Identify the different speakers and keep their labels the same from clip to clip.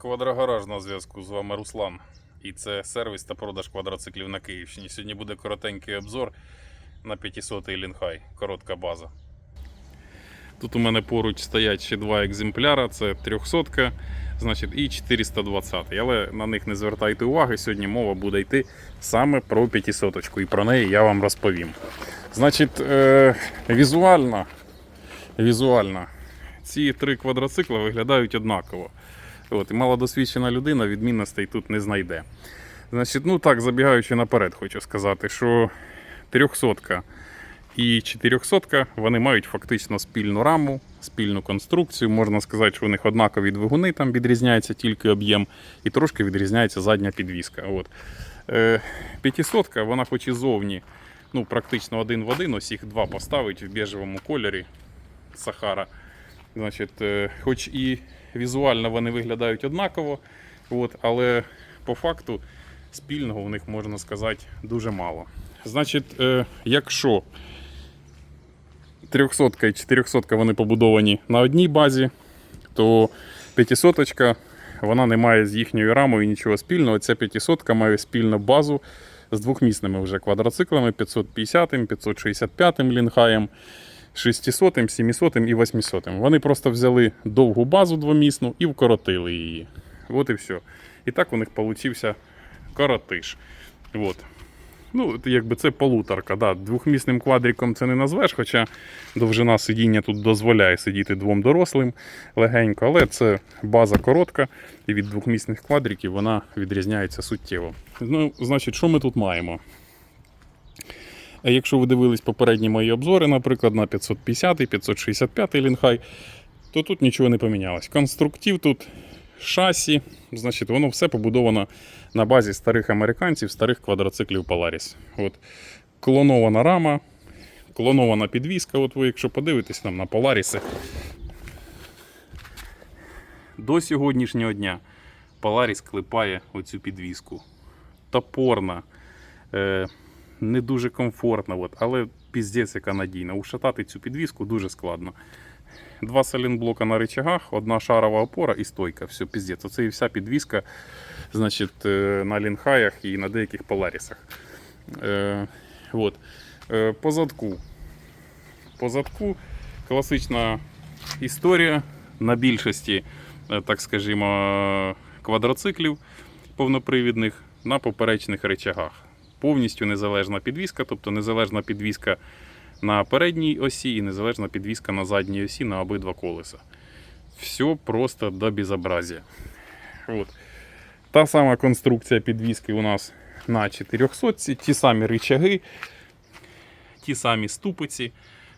Speaker 1: Квадрогараж на зв'язку. З вами Руслан. І це сервіс та продаж квадроциклів на Київщині. Сьогодні буде коротенький обзор на 500-й Лінхай. Коротка база. Тут у мене поруч стоять ще два екземпляра: це 300 значить, і 420. Але на них не звертайте уваги. Сьогодні мова буде йти саме про 500 і про неї я вам розповім. Значить, е, візуально, візуально ці три квадроцикли виглядають однаково. От, і малодосвідчена людина відмінностей тут не знайде. Значить, ну так, забігаючи наперед, хочу сказати, що 300 і 400 вони мають фактично спільну раму, спільну конструкцію. Можна сказати, що у них однакові двигуни, там відрізняється тільки об'єм, і трошки відрізняється задня підвіска. От. Е, 500 вона хоч і зовні, ну, практично один в один, ось їх два поставить в біжевому кольорі Сахара. Значить, е, хоч і візуально вони виглядають однаково, от, але по факту спільного у них можна сказати дуже мало. Значить, е, якщо 300 і 400 вони побудовані на одній базі, то 500 вона не має з їхньою рамою нічого спільного. Ця 500 має спільну базу з двохмісними вже квадроциклами 550, 565 лінхаєм. 600, 700 і 800. Вони просто взяли довгу базу двомісну і вкоротили її. От і все. І так у них получився коротиш. От. Ну, якби це полуторка. Да. Двохмісним квадриком це не назвеш, хоча довжина сидіння тут дозволяє сидіти двом дорослим легенько, але це база коротка, і від двохмісних квадриків вона відрізняється суттєво. Ну, значить, що ми тут маємо? Якщо ви дивились попередні мої обзори, наприклад, на 550 565 лінхай, то тут нічого не помінялось. Конструктив тут шасі, значить, воно все побудовано на базі старих американців, старих квадроциклів Polaris. От. Клонована рама, клонована підвіска. От ви, якщо подивитесь там на Polaris, до сьогоднішнього дня Polaris клепає оцю підвіску. Топорна. Е, не дуже комфортно, от, але піздець яка надійна. Ушатати цю підвіску дуже складно. Два салінблока на рычагах, одна шарова опора і стойка. Все, піздець. Оце і вся підвіска значить, е, на лінхаях і на деяких поларісах. Е, от. Е, по задку. По задку класична історія на більшості, е, так скажімо, квадроциклів повнопривідних на поперечних речагах повністю незалежна підвіска, тобто незалежна підвіска на передній осі і незалежна підвіска на задній осі на обидва колеса. Все просто до безобразия. От. Та сама конструкція підвіски у нас на 400, ті самі рычаги, ті самі ступиці.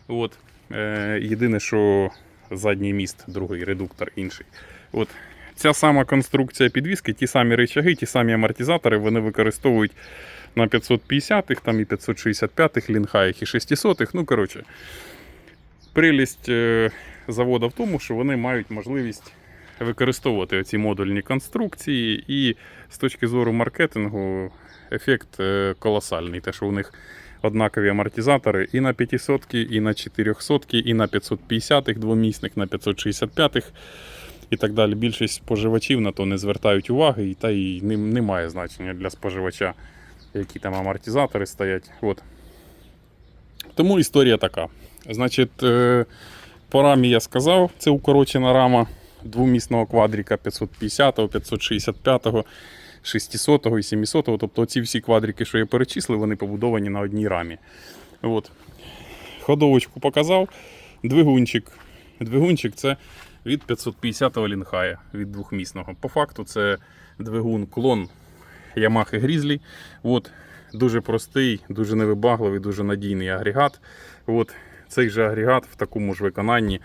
Speaker 1: От. Е, єдине, що задній міст, другий редуктор інший. От. Ця сама конструкція підвіски, ті самі рычаги, ті самі амортизатори, вони використовують на 550-х, там і 565-х лінхаях, і 600-х. Ну, коротше, прелість е, заводу в тому, що вони мають можливість використовувати оці модульні конструкції, і з точки зору маркетингу ефект е, колосальний. Те, що у них однакові амортизатори і на 500 і на 400 і на 550-х двомісних, на 565-х. І так далі. Більшість споживачів на то не звертають уваги, і та й не, має значення для споживача, які там амортизатори стоять. От. Тому історія така. Значить, е, по рамі я сказав, це укорочена рама двомісного квадрика 550, 565, 600 і 700. Тобто ці всі квадрики, що я перечислив, вони побудовані на одній рамі. От. Ходовочку показав. Двигунчик. Двигунчик це від 550-го лінхая від двохмісного. По факту це двигун клон Yamaha Grizzly. От, дуже простий, дуже невибагливий, дуже надійний агрегат. От, цей же агрегат в такому ж виконанні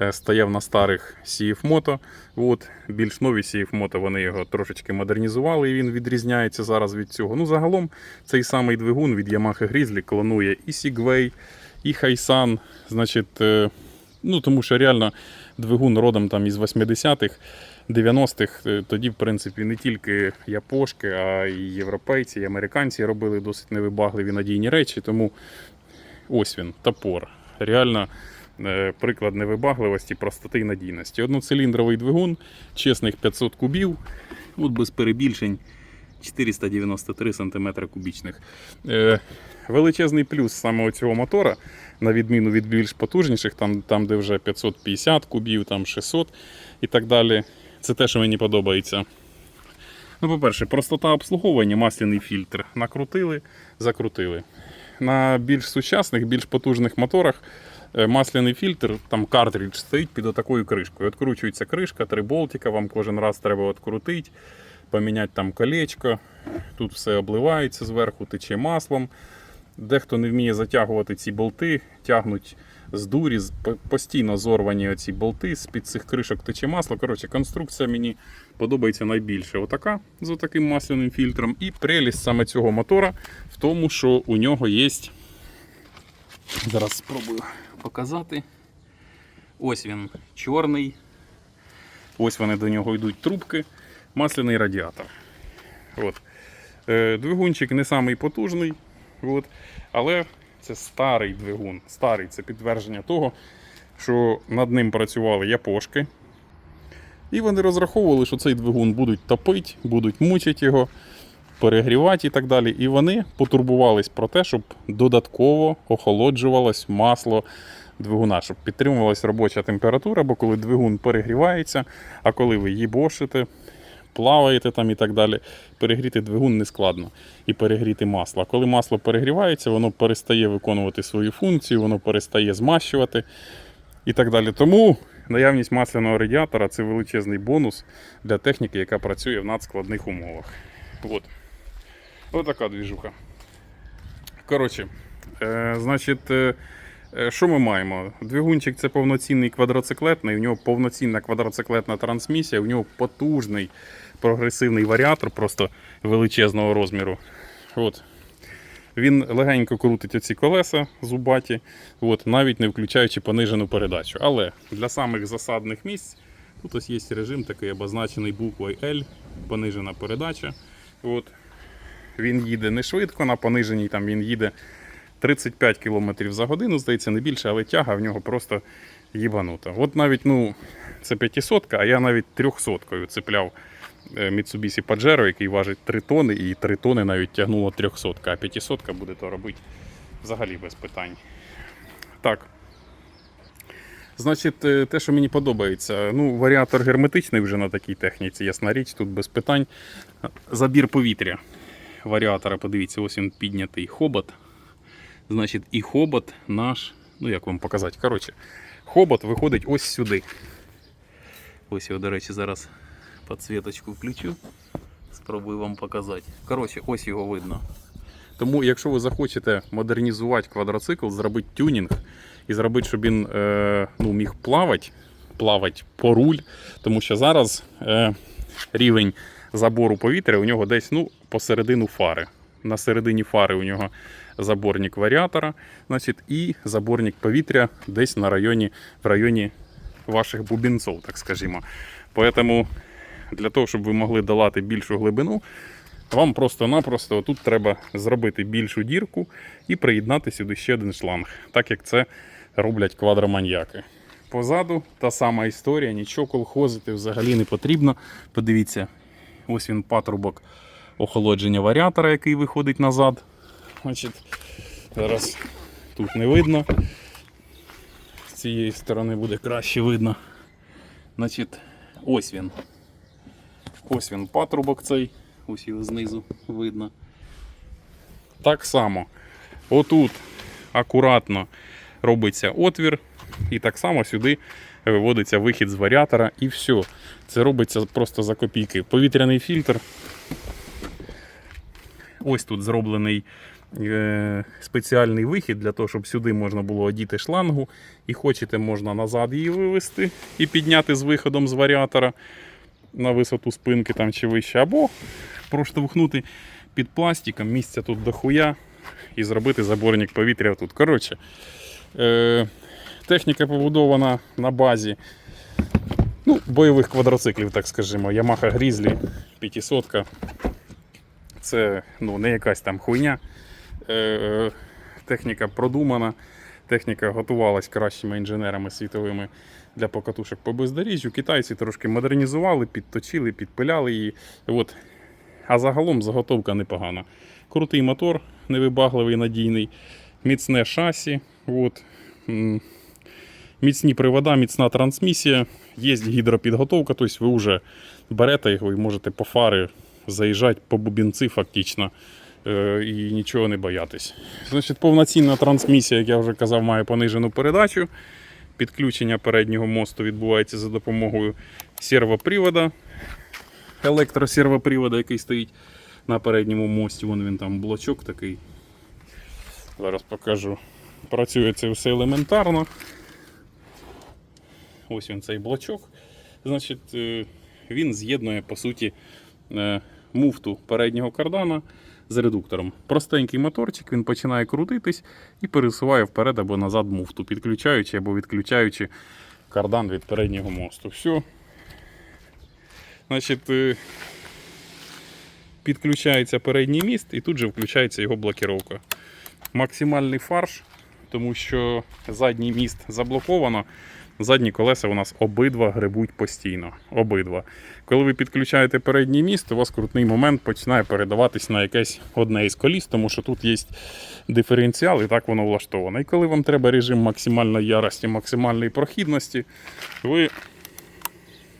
Speaker 1: е, стояв на старих CF Moto. От, більш нові CF Moto вони його трошечки модернізували, і він відрізняється зараз від цього. Ну, загалом цей самий двигун від Yamaha Grizzly клонує і Segway, і Хайсан. Значить, е, ну, тому що реально двигун родом там із 80-х, 90-х. е, Тоді, в принципі, не тільки япошки, а й європейці, і американці робили досить невибагливі надійні речі. Тому ось він, топор. Реально е, приклад невибагливості, простоти і надійності. Одноциліндровий двигун, чесних 500 кубів, от без перебільшень 493 см кубічних. Е, величезний плюс саме цього мотора, на відміну від більш потужніших, там, там де вже 550 кубів, там 600 і так далі. Це те, що мені подобається. Ну, по-перше, простота обслуговування, масляний фільтр. Накрутили, закрутили. На більш сучасних, більш потужних моторах е, масляний фільтр, там картридж стоїть під отакою кришкою. Откручується кришка, три болтика, вам кожен раз треба відкрутити, поміняти там колечко. Тут все обливається зверху, тече маслом. Дехто не вміє затягувати ці болти, тягнуть з дурі, постійно зорвані оці болти, з-під цих кришок тече масло. Коротше, конструкція мені подобається найбільше. Отака з таким масляним фільтром. І прелість саме цього мотора в тому, що у нього є. Зараз спробую показати. Ось він чорний. Ось вони до нього йдуть трубки. Масляний радіатор. От. Е, Двигунчик не самий потужний, от, але це старий двигун. Старий це підтвердження того, що над ним працювали япошки. І вони розраховували, що цей двигун будуть топити, будуть мучити його, перегрівати і так далі. І вони потурбувались про те, щоб додатково охолоджувалось масло двигуна, щоб підтримувалась робоча температура, бо коли двигун перегрівається, а коли ви їбошите, плаваєте там і так далі, перегріти двигун не складно і перегріти масло. Коли масло перегрівається, воно перестає виконувати свою функцію, воно перестає змащувати і так далі. Тому наявність масляного радіатора це величезний бонус для техніки, яка працює в надскладних умовах. От. Ось така двіжуха. Коротше, е, значить, е, е, що ми маємо? Двигунчик це повноцінний квадроциклетний, у нього повноцінна квадроциклетна трансмісія, у нього потужний прогресивний варіатор, просто величезного розміру. От. Він легенько крутить оці колеса зубаті, от, навіть не включаючи понижену передачу. Але для самих засадних місць тут ось є режим такий обозначений буквою L, понижена передача. От. Він їде не швидко, на пониженій там він їде 35 км за годину, здається, не більше, але тяга в нього просто їбанута. От навіть ну, це 500, а я навіть 300 цепляв Mitsubishi Pajero, який важить 3 тони, і 3 тони навіть тягнуло 300, а 500 буде то робити взагалі без питань. Так. Значить, е, те, що мені подобається, ну, варіатор герметичний вже на такій техніці, ясна річ, тут без питань. Забір повітря варіатора, подивіться, ось він піднятий хобот. Значить, і хобот наш, ну як вам показати, коротше, хобот виходить ось сюди. Ось його, до речі, зараз підсвіточку включу. Спробую вам показати. Коротше, ось його видно. Тому, якщо ви захочете модернізувати квадроцикл, зробити тюнінг і зробити, щоб він е, ну, міг плавати, плавати по руль, тому що зараз е, рівень забору повітря у нього десь ну, посередину фари. На середині фари у нього заборник варіатора, значить, і заборник повітря десь на районі, в районі ваших бубінців, так скажімо. Поэтому для того, щоб ви могли долати більшу глибину, вам просто-напросто тут треба зробити більшу дірку і приєднати сюди ще один шланг, так як це роблять квадроманьяки. Позаду та сама історія, нічого колхозити взагалі не потрібно. Подивіться, ось він патрубок охолодження варіатора, який виходить назад. Значить, зараз тут не видно. З цієї сторони буде краще видно. Значить, ось він. Ось він патрубок цей. Ось його знизу видно. Так само. Отут акуратно робиться отвір, і так само сюди виводиться вихід з варіатора, і все. Це робиться просто за копійки. Повітряний фільтр. Ось тут зроблений е, спеціальний вихід для того, щоб сюди можна було одіти шлангу. І хочете, можна назад її вивести і підняти з виходом з варіатора на висоту спинки там чи вище, або проштовхнути під пластиком, місця тут дохуя, і зробити заборник повітря тут. Коротше, е, техніка побудована на базі ну, бойових квадроциклів, так скажімо. Yamaha Grizzly 500. Це ну, не якась там хуйня. Е, техніка продумана. техніка готувалась кращими інженерами світовими для покатушок по бездоріжжю. Китайці трошки модернізували, підточили, підпиляли її. От. А загалом заготовка непогана. Крутий мотор, невибагливий, надійний, міцне шасі. От. Міцні привода, міцна трансмісія, є гідропідготовка, тобто ви вже берете його і можете по фари заїжджати по бубінці фактично е, і нічого не боятись. Значить, повноцінна трансмісія, як я вже казав, має понижену передачу. Підключення переднього мосту відбувається за допомогою сервопривода, електросервопривода, який стоїть на передньому мості. Вон він там блочок такий. Зараз покажу. Працює це все елементарно. Ось він цей блочок. Значить, е, він з'єднує по суті е, муфту переднього кардана з редуктором. Простенький моторчик, він починає крутитись і пересуває вперед або назад муфту, підключаючи або відключаючи кардан від переднього мосту. Все. Значить, е, підключається передній міст і тут же включається його блокіровка. Максимальний фарш, тому що задній міст заблоковано. Задні колеса у нас обидва грибуть постійно. Обидва. Коли ви підключаєте передній міст, у вас крутний момент починає передаватись на якесь одне із коліс, тому що тут є диференціал і так воно влаштовано. І коли вам треба режим максимальної ярості, максимальної прохідності, ви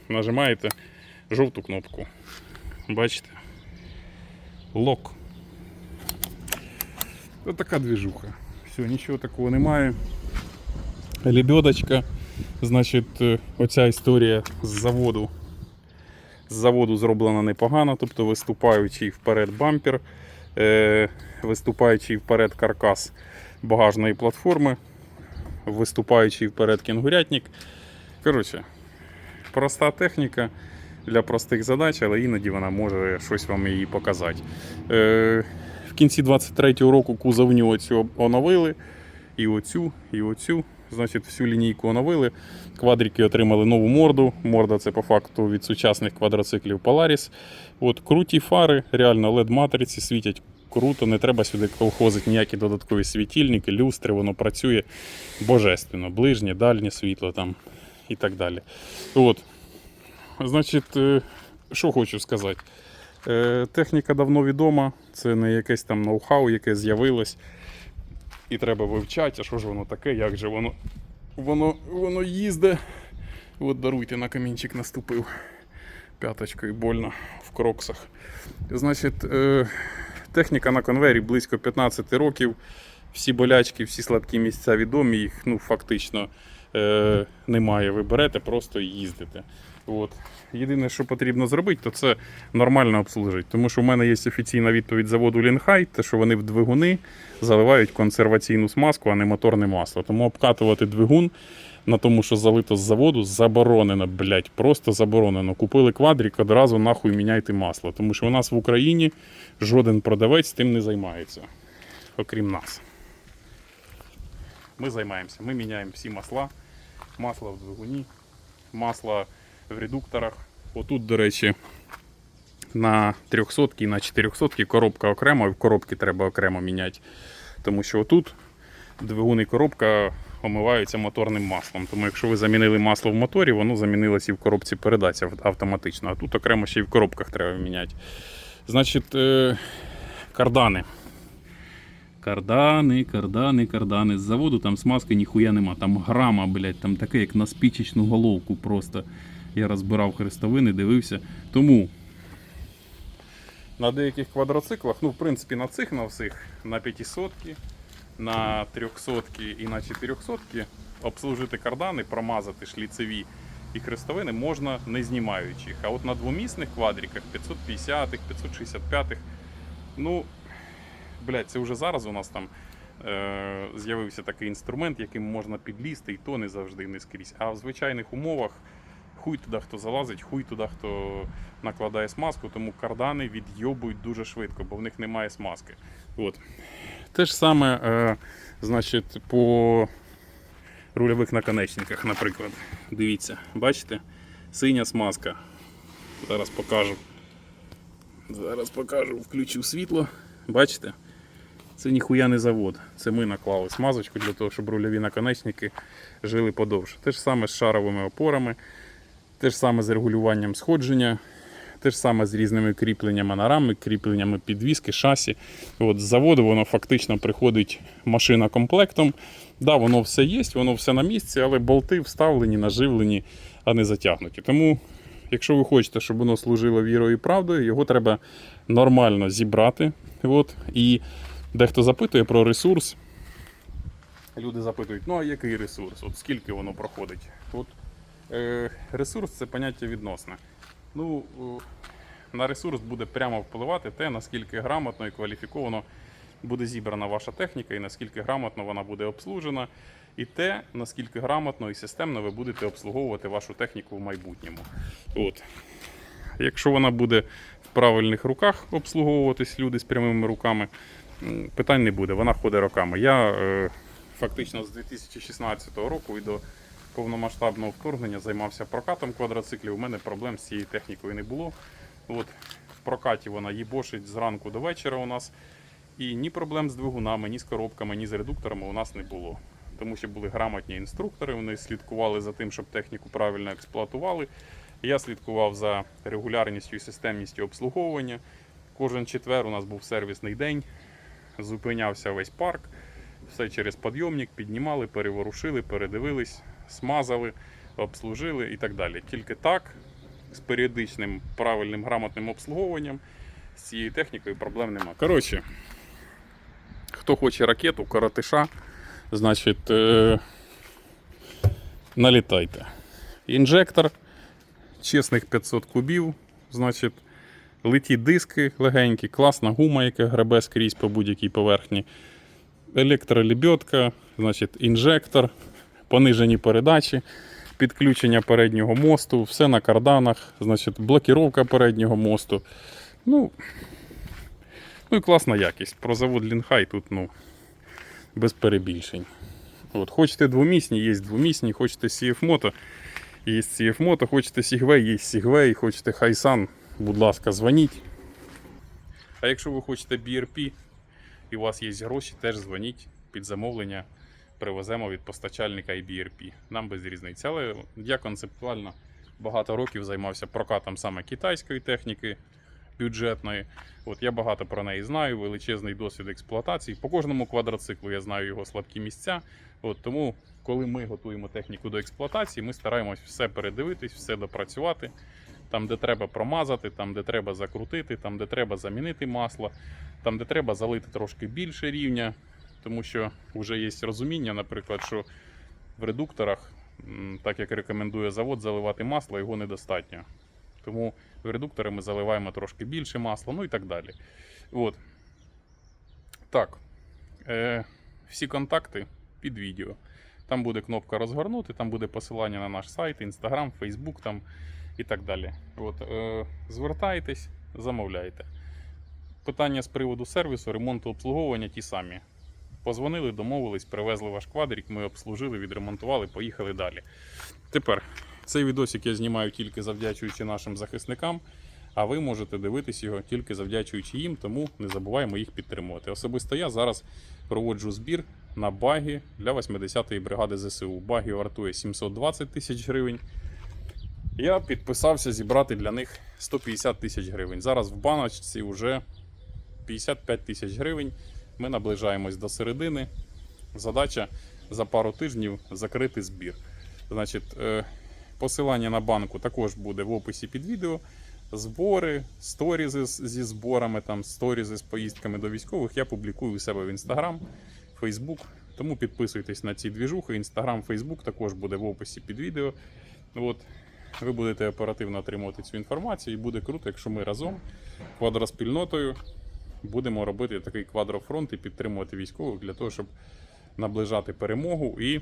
Speaker 1: нажимаєте жовту кнопку. Бачите? Лок. Ось така двіжуха. Все, нічого такого немає. Лебедочка. Значить, е, оця історія з заводу. З заводу зроблена непогано, тобто виступаючий вперед бампер, е, виступаючий вперед каркас багажної платформи, виступаючий вперед кінгурятник. Коротше, проста техніка для простих задач, але іноді вона може щось вам її показати. Е, в кінці 23-го року кузовню оцю оновили. І оцю, і оцю. Значить, всю лінійку оновили. Квадрики отримали нову морду. Морда це по факту від сучасних квадроциклів Polaris. От, круті фари, реально LED-матриці світять круто, не треба сюди колхозити ніякі додаткові світильники, люстри, воно працює божественно. Ближнє, дальнє світло там і так далі. От. Значить, е, що хочу сказати. Е, Техніка давно відома, це не якесь там ноу-хау, яке з'явилось. І треба вивчати, а що ж воно таке, як же воно воно, воно їзде. От даруйте, на камінчик наступив. П'яточкою больно в кроксах. Значить, е, техніка на конвері близько 15 років. Всі болячки, всі слабкі місця відомі, їх ну, фактично е, немає. Ви берете, просто їздите. От. Єдине, що потрібно зробити, то це нормально обслужити. Тому що в мене є офіційна відповідь заводу Лінхай, те, що вони в двигуни заливають консерваційну смазку, а не моторне масло. Тому обкатувати двигун на тому, що залито з заводу, заборонено, блять, просто заборонено. Купили квадрик, одразу нахуй міняйте масло. Тому що у нас в Україні жоден продавець тим не займається, окрім нас. Ми займаємося. Ми міняємо всі масла, масло в двигуні, масло в редукторах. Отут, до речі, на 300 і на 400 коробка окремо, і коробки треба окремо міняти. Тому що отут двигун і коробка омиваються моторним маслом. Тому якщо ви замінили масло в моторі, воно замінилося і в коробці передач автоматично. А тут окремо ще й в коробках треба міняти. Значить, е, кардани. Кардани, кардани, кардани. З заводу там смазки ніхуя нема. Там грама, блядь, там таке, як на спічечну головку просто. Я розбирав хрестовини, дивився. Тому на деяких квадроциклах, ну, в принципі, на цих на всіх, на 500 на 300 і на 400 обслужити кардани, промазати шліцеві і хрестовини можна не знімаючи їх. А от на двомісних квадриках 550-х, 565-х, ну, блядь, це вже зараз у нас там е, з'явився такий інструмент, яким можна підлізти, і то не завжди не скрізь. А в звичайних умовах хуй туди хто залазить, хуй туди хто накладає смазку, тому кардани відйобують дуже швидко, бо в них немає смазки. От. Те ж саме, е, значить, по рульових наконечниках, наприклад. Дивіться, бачите? Синя смазка. Зараз покажу. Зараз покажу, включу світло. Бачите? Це ніхуя не завод. Це ми наклали смазочку для того, щоб рульові наконечники жили подовше. Те ж саме з шаровими опорами, те ж саме з регулюванням сходження, те ж саме з різними кріпленнями на рами, кріпленнями підвіски, шасі. От з заводу воно фактично приходить машина комплектом. Да, воно все є, воно все на місці, але болти вставлені, наживлені, а не затягнуті. Тому, якщо ви хочете, щоб воно служило вірою і правдою, його треба нормально зібрати. От, і дехто запитує про ресурс. Люди запитують, ну а який ресурс? От скільки воно проходить? От, ресурс це поняття відносне. Ну, на ресурс буде прямо впливати те, наскільки грамотно і кваліфіковано буде зібрана ваша техніка, і наскільки грамотно вона буде обслужена, і те, наскільки грамотно і системно ви будете обслуговувати вашу техніку в майбутньому. От. Якщо вона буде в правильних руках обслуговуватись люди з прямими руками, питань не буде, вона ходить роками. Я е, фактично з 2016 року і до повномасштабного вторгнення займався прокатом квадроциклів. У мене проблем з цією технікою не було. От, в прокаті вона їбошить зранку до вечора у нас. І ні проблем з двигунами, ні з коробками, ні з редукторами у нас не було. Тому що були грамотні інструктори, вони слідкували за тим, щоб техніку правильно експлуатували. Я слідкував за регулярністю і системністю обслуговування. Кожен четвер у нас був сервісний день, зупинявся весь парк, все через підйомник, піднімали, переворушили, передивились, смазали, обслужили і так далі. Тільки так, з періодичним правильним грамотним обслуговуванням, з цією технікою проблем нема. Коротше, хто хоче ракету, коротиша, значить, е- налітайте. Інжектор, чесних 500 кубів, значить, литі диски легенькі, класна гума, яка гребе скрізь по будь-якій поверхні. Електролебедка, значить, інжектор, понижені передачі, підключення переднього мосту, все на карданах, значить, блокіровка переднього мосту. Ну, ну і класна якість. Про завод Лінхай тут ну, без перебільшень. От, хочете двомісні, є двомісні, хочете CF Moto, є CF Moto, хочете Segway, є Segway, хочете Хайсан, будь ласка, дзвоніть. А якщо ви хочете BRP і у вас є гроші, теж дзвоніть під замовлення. Привеземо від постачальника і BRP. Нам без різниці. Але я концептуально багато років займався прокатом саме китайської техніки бюджетної. От я багато про неї знаю, величезний досвід експлуатації. По кожному квадроциклу я знаю його слабкі місця. От тому, коли ми готуємо техніку до експлуатації, ми стараємось все передивитись, все допрацювати. Там, де треба промазати, там, де треба закрутити, там, де треба замінити масло, там, де треба залити трошки більше рівня, тому що вже є розуміння, наприклад, що в редукторах, так як рекомендує завод, заливати масло, його недостатньо. Тому в редуктори ми заливаємо трошки більше масла, ну і так далі. От. Так. Е, всі контакти під відео. Там буде кнопка розгорнути, там буде посилання на наш сайт, інстаграм, фейсбук там і так далі. От, е, звертайтесь, замовляйте. Питання з приводу сервісу, ремонту, обслуговування ті самі. Позвонили, домовились, привезли ваш квадрик, ми обслужили, відремонтували, поїхали далі. Тепер цей відосик я знімаю тільки завдячуючи нашим захисникам, а ви можете дивитись його тільки завдячуючи їм, тому не забуваємо їх підтримувати. Особисто я зараз проводжу збір на баги для 80-ї бригади ЗСУ. Баги вартує 720 тисяч гривень. Я підписався зібрати для них 150 тисяч гривень. Зараз в баночці вже 55 тисяч гривень. Ми наближаємось до середини. Задача за пару тижнів закрити збір. Значить, е, посилання на банку також буде в описі під відео. Збори, сторізи зі зборами, там, сторізи з поїздками до військових я публікую у себе в Інстаграм, Фейсбук. Тому підписуйтесь на ці двіжухи. Інстаграм, Фейсбук також буде в описі під відео. От. Ви будете оперативно отримувати цю інформацію, і буде круто, якщо ми разом квадроспільнотою будемо робити такий квадрофронт і підтримувати військових для того, щоб наближати перемогу і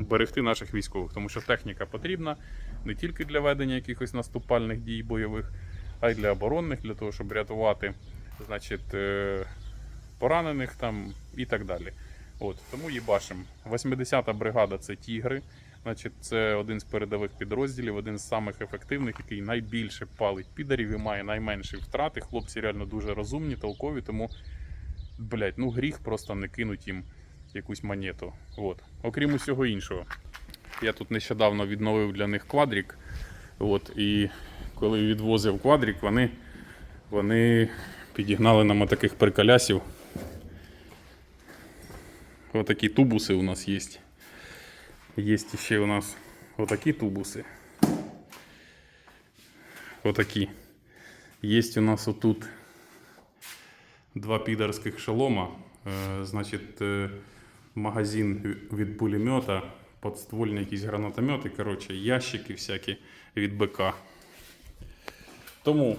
Speaker 1: берегти наших військових. Тому що техніка потрібна не тільки для ведення якихось наступальних дій бойових, а й для оборонних, для того, щоб рятувати значить, е, поранених там і так далі. От, тому їбашим. 80-та бригада це тігри. Значить, це один з передових підрозділів, один з самих ефективних, який найбільше палить підарів і має найменші втрати. Хлопці реально дуже розумні, толкові, тому блядь, ну гріх просто не кинуть їм якусь монету. От. Окрім усього іншого. Я тут нещодавно відновив для них квадрік. От, і коли відвозив квадрік, вони, вони підігнали нам таких приколясів. Отакі тубуси у нас є. Є ще у нас отакі тубуси. Отакі. Є у нас отут два підерських шолома. Е, значить, е, магазин від пулемета, подствольні якісь гранатомети, коротше, ящики всякі від БК. Тому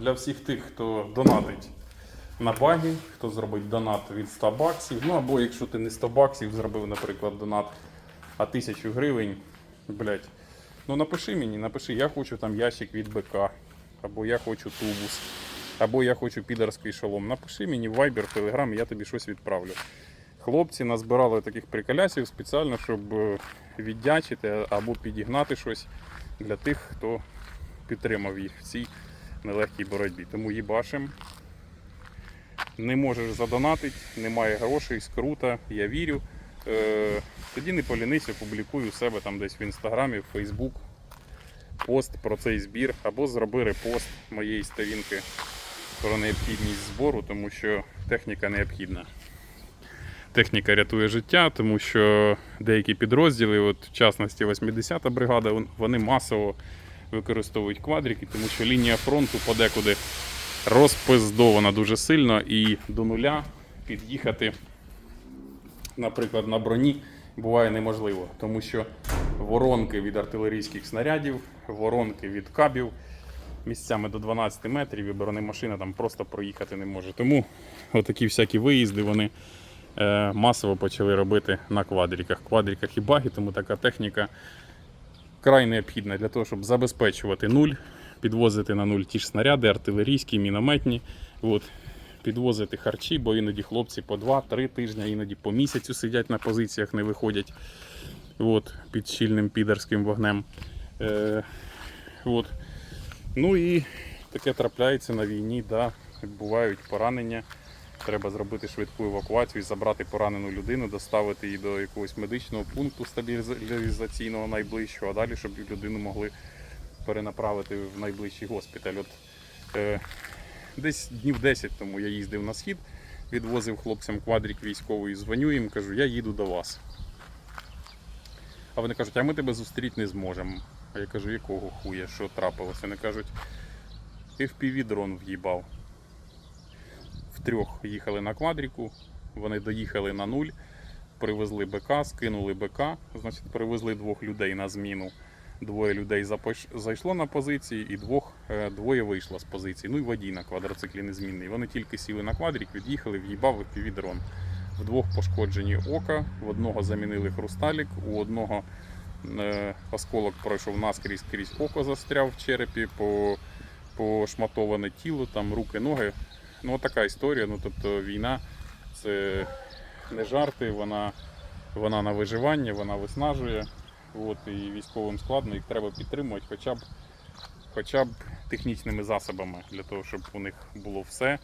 Speaker 1: для всіх тих, хто донатить на багі, хто зробить донат від 100 баксів, ну або якщо ти не 100 баксів зробив, наприклад, донат, а 1000 гривень, блядь, ну напиши мені, напиши, я хочу там ящик від БК, або я хочу тубус, або я хочу підерський шолом. Напиши мені в Viber, Telegram, я тобі щось відправлю. Хлопці назбирали таких приколясів спеціально, щоб е, віддячити або підігнати щось для тих, хто підтримав їх в цій нелегкій боротьбі. Тому їбашим. Не можеш задонатити, немає грошей, скрута, я вірю. Е, тоді не полінися, публікуй у себе там десь в інстаграмі, в Фейсбук пост про цей збір, або зроби репост моєї сторінки про необхідність збору, тому що техніка необхідна. Техніка рятує життя, тому що деякі підрозділи, от в частності 80-та бригада, вони масово використовують квадрики, тому що лінія фронту подекуди розпиздована дуже сильно і до нуля під'їхати, наприклад, на броні буває неможливо, тому що воронки від артилерійських снарядів, воронки від кабів місцями до 12 метрів і бронемашина там просто проїхати не може. Тому отакі всякі виїзди вони е, масово почали робити на квадриках. Квадриках і баги, тому така техніка край необхідна для того, щоб забезпечувати нуль, підвозити на нуль ті ж снаряди, артилерійські, мінометні. От, підвозити харчі, бо іноді хлопці по 2-3 тижні, іноді по місяцю сидять на позиціях, не виходять от, під щільним підерським вогнем. Е, от. Ну і таке трапляється на війні, да, бувають поранення. Треба зробити швидку евакуацію, забрати поранену людину, доставити її до якогось медичного пункту стабілізаційного найближчого, а далі, щоб людину могли перенаправити в найближчий госпіталь. От, е, десь днів 10 тому я їздив на схід, відвозив хлопцям квадрик військовий, дзвоню їм, кажу, я їду до вас. А вони кажуть, а ми тебе зустріти не зможемо. А я кажу, якого хуя, що трапилося? Вони кажуть, FPV дрон в'їбав. Втрьох їхали на квадріку, вони доїхали на нуль, привезли БК, скинули БК, значить, привезли двох людей на зміну. Двоє людей зайшло на позиції, і двох, е, двоє вийшло з позиції. Ну і водій на квадроциклі незмінний. Вони тільки сіли на квадрік, від'їхали, в'їбав FPV дрон. Вдвох пошкоджені ока, в одного замінили хрусталік, у одного е, осколок пройшов наскрізь крізь око застряв в черепі, по, пошматоване тіло, там руки, ноги. Ну, така історія. Ну, тобто війна це не жарти, вона, вона на виживання, вона виснажує. От, і військовим складно, їх треба підтримувати хоча б, хоча б технічними засобами для того, щоб у них було все,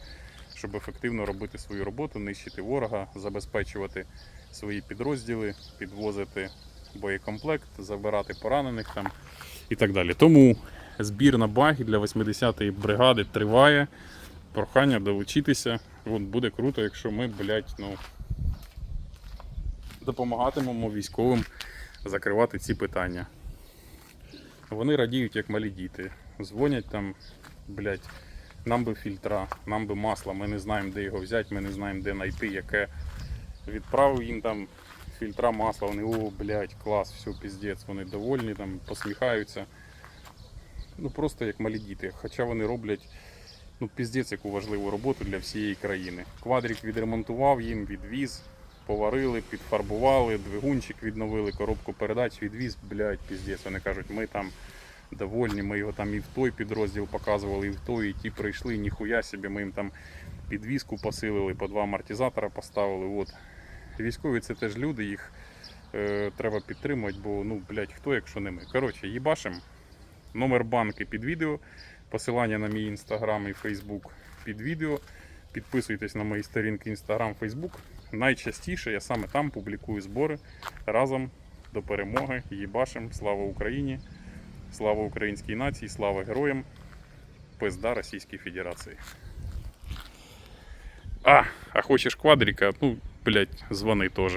Speaker 1: щоб ефективно робити свою роботу, нищити ворога, забезпечувати свої підрозділи, підвозити боєкомплект, забирати поранених там і так далі. Тому збір на баги для 80-ї бригади триває. Прохання долучитися. От буде круто, якщо ми, блядь, ну, допомагатимемо військовим закривати ці питання. Вони радіють, як малі діти. Дзвонять там, блядь, нам би фільтра, нам би масла, ми не знаємо, де його взяти, ми не знаємо, де знайти, яке. Відправив їм там фільтра масла, вони, о, блядь, клас, все, піздець, вони довольні, там, посміхаються. Ну просто як малі діти. Хоча вони роблять ну, піздець яку важливу роботу для всієї країни. Квадрик відремонтував їм, відвіз, поварили, підфарбували, двигунчик відновили, коробку передач відвіз, блядь, піздець. Вони кажуть, ми там довольні, ми його там і в той підрозділ показували, і в той, і ті прийшли, ніхуя собі, ми їм там підвізку посилили, по два амортизатора поставили. От. Військові це теж люди, їх е, треба підтримувати, бо ну, блядь, хто, якщо не ми. Коротше, їбашим. Номер банки під відео, посилання на мій інстаграм і фейсбук під відео. Підписуйтесь на мої сторінки Instagram, Facebook. Найчастіше я саме там публікую збори разом до перемоги. Їбашим. Слава Україні! Слава українській нації, слава героям! Пизда Російської Федерації. А, а хочеш квадрика? Ну, блядь, звони теж.